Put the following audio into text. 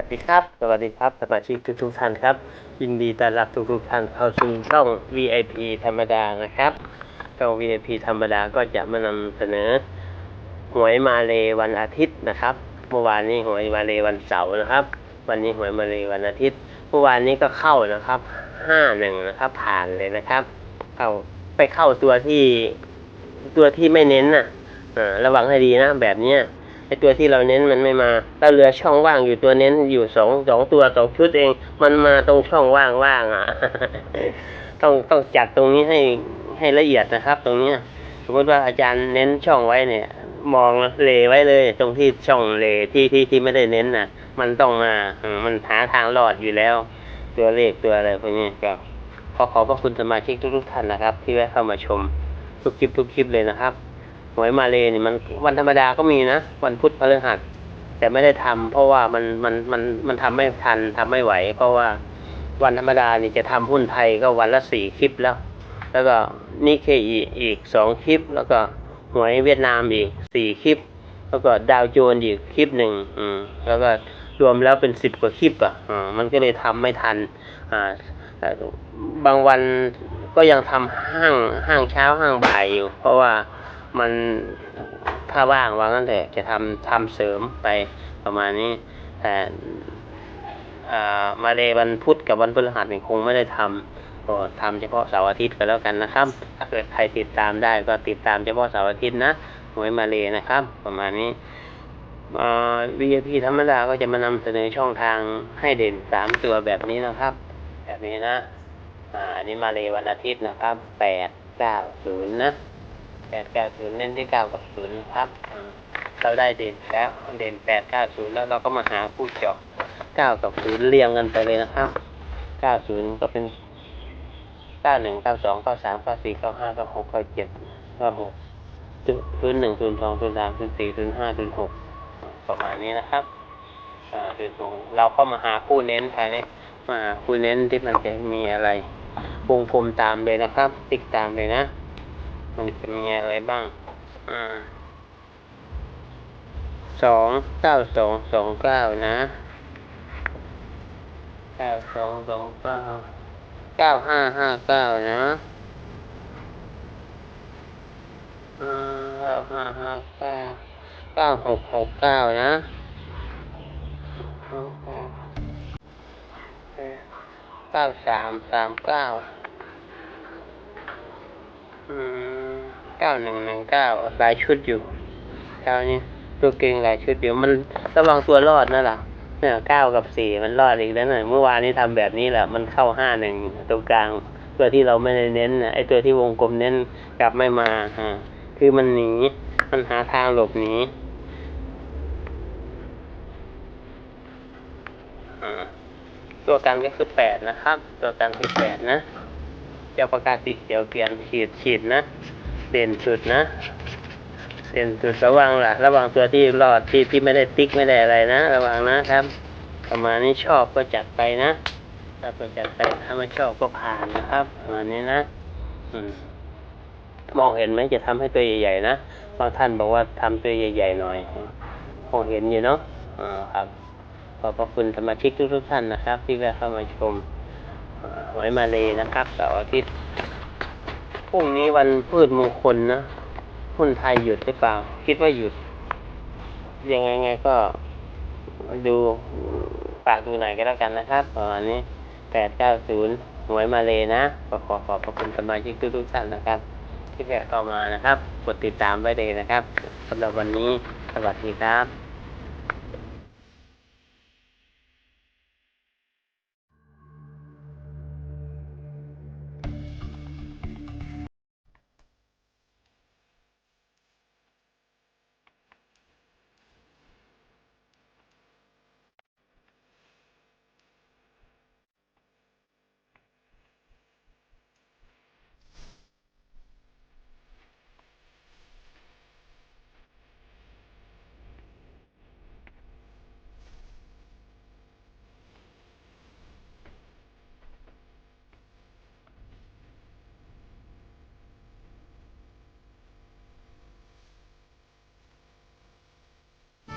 วัสดีครับ สวัสดีครับ สมาชิกทุกทุกท่านครับ ยินดีต้อนรับทุกทุกท่านเข้าสู่ช่อง VIP ธรรมดานะครับช่อง VIP ธรรมดาก็จะมานำเสนอ หวยมาเลวันอาทิตย์นะครับ เมื่อวานนี้หวยมาเลวันเสาร์นะครับ วันนี้หวยมาเลวันอาทิตย์ เมื่อวานนี้ก็เข้านะครับห้าหนึ่งนะครับ ผ่านเลยนะครับ เข้าไปเข้าตัวที่ตัวที่ไม่เน้นน่ะระวังให้ดีนะแบบเนี้ย ไอตัวที่เราเน้นมันไม่มาแล้วเหลือช่องว่างอยู่ตัวเน้นอยู่สองสองตัวสองชุดเอง มันมาตรงช่องว่างว่างอะ ต้องต้องจัดตรงนี้ให้ให้ละเอียดนะครับ ตรงเนี้ยสมมติว่าอาจารย์เน้นช่องไว้เนี่ย มองเลไว้เลย ตรงที่ช่องเลที่ที่ที่ไม่ได้เน้นน่ะ มันต้องมามันหาทางรอดอยู่แล้ว ตัวเลขตัวอะไรพวกนี้ก็ขอขอบพระคุณสมาชิกทุกๆท่านนะครับ ที่แวะเข้ามาชมทุกคลิปทุกคลิปเลยนะครับ หวยมาเลยนี่มันวันธรรมดาก็มีนะ วันพุธพฤหัส แต่ไม่ได้ทำเพราะว่ามันมันมันมันทำไม่ทันทำไม่ไหว เพราะว่าวันธรรมดานี่จะทำหุ้นไทยก็วันละสี่คลิปแล้ว แล้วก็นิเคอีอีกสองคลิป แล้วก็หวยเวียดนามอีกสี่คลิป แล้วก็ดาวโจนส์อีกคลิปหนึ่งอืมแล้วก็รวมแล้วเป็นสิบกว่าคลิปอะอ่ามันก็เลยทำไม่ทันอ่าแต่บางวันก็ยังทำห้างห้างเช้าห้างบ่ายอยู่ เพราะว่า มันถ้าว่างว่างั้นแหละจะทำทำเสริมไปประมาณนี้ แต่อ่ามาเลยวันพุธกับวันพฤหัสนี่คงไม่ได้ทำก็ทำเฉพาะเสาร์อาทิตย์ก็แล้วกันนะครับ ถ้าเกิดใครติดตามได้ก็ติดตามเฉพาะเสาร์อาทิตย์นะหวยมาเลยนะครับ ประมาณนี้เอ่อ VIP ธรรมดาก็จะมานำเสนอช่องทางให้เด่นสามตัวแบบนี้นะครับ แบบนี้นะ อ่านนี้มาเลยวันอาทิตย์นะครับแปดเก้าศูนย์นะ แปดเก้าศูนย์เน้นที่เก้ากับศูนย์ครับเราได้เด่นแล้วเด่นแปดเก้าศูนย์แล้วเราก็มาหาผู้เจาะเก้ากับศูนย์เรียงกันไปเลยนะครับเก้าศูนย์ก็เป็นเก้าหนึ่งเก้าสองเก้าสามเก้าสี่เก้าห้าเก้าหกเก้าเจ็ดเก้าหกศูนย์หนึ่งศูนย์สองศูนย์สามศูนย์สี่ศูนย์ห้าศูนย์หกประมาณนี้นะครับอ่าศูนย์หกเราก็มาหาคู่เน้นภายในมาหาคู่เน้นที่มันจะมีอะไรวงกลมตามเลยนะครับ ติ๊กตามเลยนะ มันจะมีอะไรบ้าง อ่าสองเก้าสองสองเก้านะเก้าสองสองเก้าเก้าห้าห้าเก้านะเก้าห้าห้าเก้าเก้าหกหกเก้านะเก้าสามสามเก้า เก้าหนึ่งหนึ่งเก้าหลายชุดอยู่เก้านี้ตัวเก่งหลายชุดอยู่มันระวังตัวรอดนั่นแหละเนี่ยเก้ากับสี่มันรอดอีกแล้วน่ะเมื่อวานนี้ทำแบบนี้แหละมันเข้าห้าหนึ่งตรงกลาง ตัวที่เราไม่ได้เน้นนะไอตัวที่วงกลมเน้นกลับไม่มาฮะคือมันหนีมันหาทางหลบหนีตัวกันก็คือแปดนะครับ ตัวกันคือแปดนะเจ้าประกาศสีเขียวเปลี่ยนขีดขีดนะ เด่นสุดนะเด่นสุดระวังล่ะ ระวังตัวที่รอดที่ที่ไม่ได้ติ๊กไม่ได้อะไรนะ ระวังนะครับ ประมาณนี้ชอบก็จัดไปนะถ้าก็นจัดไปถ้าไม่ชอบก็ผ่านนะครับประมาณนี้นะอืมมองเห็นไหมจะทำให้ตัวใหญ่ๆนะบางท่านบอกว่าทำตัวใหญ่ๆหน่อยคงเห็นอยู่เนาะอ่าครับ ขอบพระคุณสมาชิกทุกๆท่านนะครับ ที่แวะเข้ามาชมอ่าไว้มาเลยนะครับเสาร์อาทิตย์ พรุ่งนี้วันพืชมงคลนะหุ้นไทยหยุดหรือเปล่า คิดว่าหยุด ยังไงไงก็ดูฝากดูหน่อยก็แล้วกันนะครับประมาณนี้แปดเก้าศูนย์หวยมาเลยนะขอขอขอบพระคุณสมาชิกทุกๆท่านนะครับ ที่แวะเข้ามานะครับ กดติดตามไว้เลยนะครับสำหรับวันนี้สวัสดีครับ